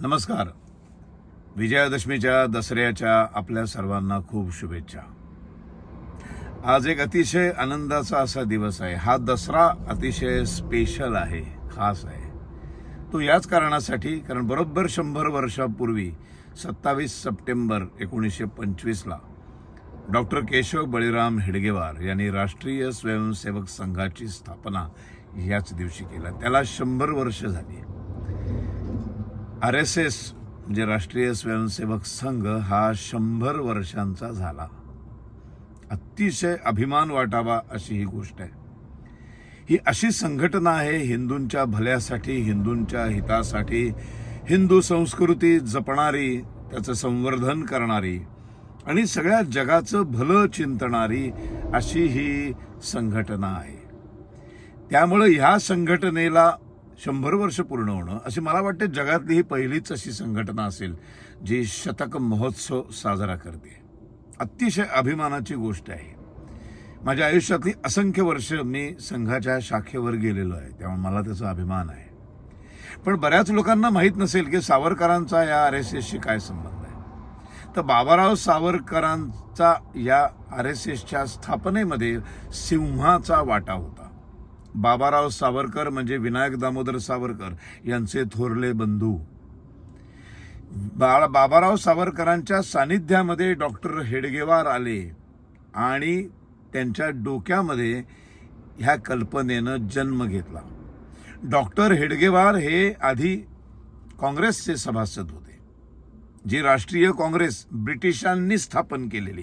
नमस्कार. विजयादशमीच्या दसऱ्याच्या आपल्या सर्वांना खूप शुभेच्छा. आज एक अतिशय आनंदाचा असा दिवस आहे. हा दसरा अतिशय स्पेशल आहे खास आहे. तो याच कारणासाठी कारण बरोबर शंभर वर्षापूर्वी सत्तावीस सप्टेंबर एकोणीसशे पंचवीसला डॉक्टर केशव बळीराम हेडगेवार यांनी राष्ट्रीय स्वयंसेवक संघाची स्थापना याच दिवशी केला. त्याला शंभर वर्ष झाली. आर एस एस म्हणजे राष्ट्रीय स्वयंसेवक संघ हा शंभर वर्षांचा झाला. अतिशय अभिमान वाटावा अशी ही गोष्ट आहे. ही अशी संघटना आहे हिंदूंच्या भल्यासाठी हिंदूंच्या हितासाठी हिंदू संस्कृती जपणारी त्याचं संवर्धन करणारी आणि सगळ्या जगाचं भलं चिंतणारी अशी ही संघटना आहे. त्यामुळं ह्या संघटनेला शंभर वर्ष पूर्ण होणं अशी मला वाटते जगातली ही पहिलीच अशी संघटना असेल जी शतक महोत्सव साजरा करते. अतिशय अभिमानाची गोष्ट आहे. माझ्या आयुष्यातली असंख्य वर्ष मी संघाच्या शाखेवर गेलेलो आहे त्यामुळे मला त्याचा अभिमान आहे. पण बऱ्याच लोकांना माहीत नसेल की सावरकरांचा या आर एस एसशी काय संबंध आहे. तर बाबाराव सावरकरांचा या आर एस एसच्या स्थापनेमध्ये सिंहाचा वाटा होता. बाबाराव सावरकर म्हणजे विनायक दामोदर सावरकर यांचे थोरले बंधू. बाळ बाबाराव सावरकरांच्या सानिध्यामध्ये डॉक्टर हेडगेवार आले आणि त्यांच्या डोक्यामध्ये ह्या कल्पनेनं जन्म घेतला. डॉक्टर हेडगेवार हे आधी काँग्रेसचे सभासद होते. जी राष्ट्रीय काँग्रेस ब्रिटिशांनी स्थापन केलेली.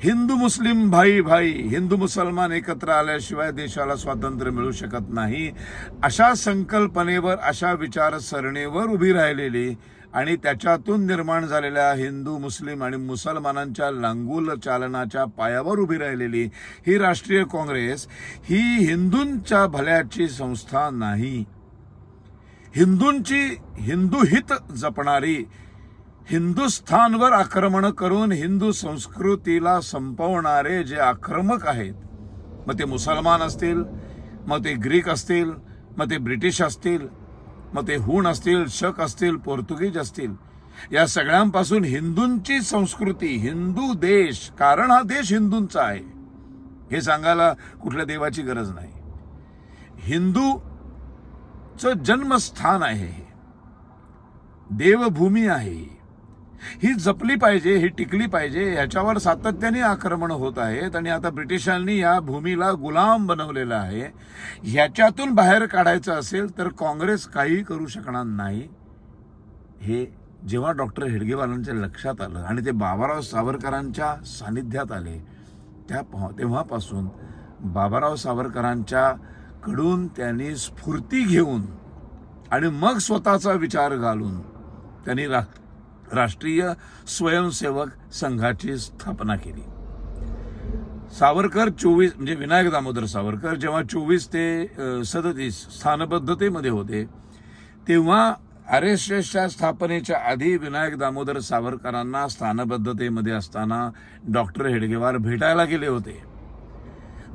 हिंदू मुस्लिम भाई भाई हिंदू मुसलमान एकत्र आल्याशिवाय देशाला स्वातंत्र्य मिळू शकत नाही. अशा संकल्पनेवर अशा विचारसरणीवर उभी राहिलेली आणि त्याच्यातून निर्माण झालेल्या हिंदू मुस्लिम आणि मुसलमानांच्या लांगूल चालनाच्या पायावर उभी राहिलेली ही राष्ट्रीय काँग्रेस ही हिंदूंच्या भल्याची संस्था नाही. हिंदूंची हिंदू हित जपणारी हिंदुस्थानवर आक्रमण करून हिंदू संस्कृतीला संपवणारे जे आक्रमक आहेत मग ते मुसलमान असतील मग ते ग्रीक असतील मग ते ब्रिटिश असतील मग ते हूण असतील शक असतील पोर्तुगीज असतील या सगळ्यांपासून हिंदूंची संस्कृती हिंदू देश कारण हा देश हिंदूंचा आहे हे सांगायला कुठल्या देवाची गरज नाही. हिंदूचं जन्मस्थान आहे देवभूमी आहे ही जपली पाहिजे ही टिकली पाहिजे ह्याच्यावर सातत्याने आक्रमण होत आहेत आणि आता ब्रिटिशांनी या भूमीला गुलाम बनवलेला आहे. ह्याच्यातून बाहेर काढायचं असेल तर काँग्रेस काही करू शकणार नाही. हे जेव्हा डॉक्टर हेडगेवालांच्या लक्षात आलं आणि ते बाबाराव सावरकरांच्या सानिध्यात आले त्या तेव्हापासून बाबाराव सावरकरांच्या कडून त्यांनी स्फूर्ती घेऊन आणि मग स्वतःचा विचार घालून त्यांनी रा राष्ट्रीय स्वयंसेवक संघाची स्थापना केली. सावरकर चोवीस म्हणजे विनायक दामोदर सावरकर जेव्हा चोवीस ते सदतीस स्थानबद्धतेमध्ये होते तेव्हा आर एस एसच्या स्थापनेच्या आधी विनायक दामोदर सावरकरांना स्थानबद्धतेमध्ये असताना डॉक्टर हेडगेवार भेटायला गेले होते.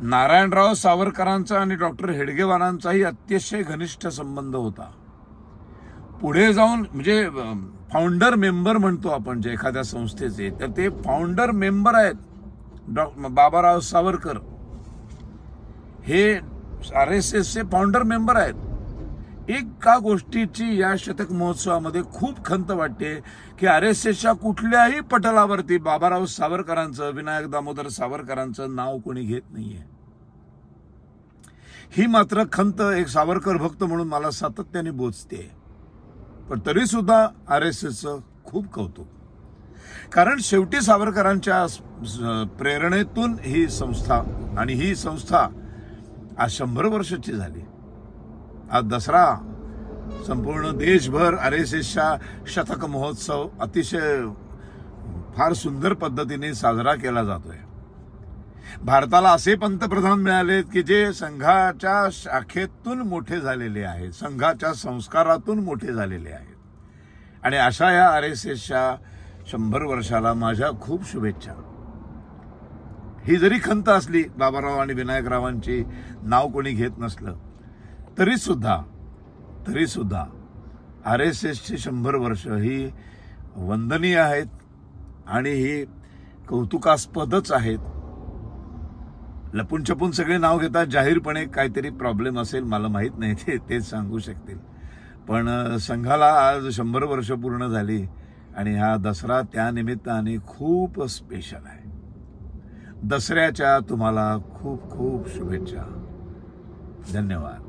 नारायणराव सावरकरांचा आणि डॉक्टर हेडगेवारांचाही अतिशय घनिष्ठ संबंध होता. पुढे जाऊन म्हणजे फाउंडर मेंबर म्हणतो आपण जे एखाद्या संस्थेचे तर ते फाउंडर मेंबर आहेत. डॉ बाबाराव सावरकर. हे आर एस एसचे फाउंडर मेंबर आहेत. एका गोष्टीची या शतक महोत्सवामध्ये खूप खंत वाटते की आर एस एसच्या कुठल्याही पटलावरती बाबाराव सावरकरांचं विनायक दामोदर सावरकरांचं नाव कोणी घेत नाहीये. ही मात्र खंत एक सावरकर भक्त म्हणून मला सातत्याने बोचते. पण तरीसुद्धा आर एस एसचं खूप कौतुक. कारण शेवटी सावरकरांच्या प्रेरणेतून ही संस्था आणि ही संस्था आज शंभर वर्षाची झाली. आज दसरा संपूर्ण देशभर आर एस एसच्या शतक महोत्सव अतिशय फार सुंदर पद्धतीने साजरा केला जातोय. भारताला असे पंतप्रधान मिळालेत की जे संघाच्या शाखेतून मोठे झालेले आहेत संघाच्या संस्कारातून मोठे झालेले आहेत. आणि अशा या आर एस एसच्या शंभर वर्षाला माझ्या खूप शुभेच्छा. ही जरी खंत असली बाबाराव आणि विनायकरावांची नाव कोणी घेत नसलं तरीसुद्धा तरीसुद्धा आर एस एसची शंभर वर्ष ही वंदनीय आहेत आणि ही कौतुकास्पदच आहेत. लपून छपून सगळे नाव घेतात. जाहीरपणे काहीतरी प्रॉब्लेम असेल मला माहीत नाही ते तेच सांगू शकतील. पण संघाला आज शंभर वर्ष पूर्ण झाली आणि हा दसरा त्यानिमित्ताने खूप स्पेशल आहे. दसऱ्याच्या तुम्हाला खूप खूप शुभेच्छा. धन्यवाद.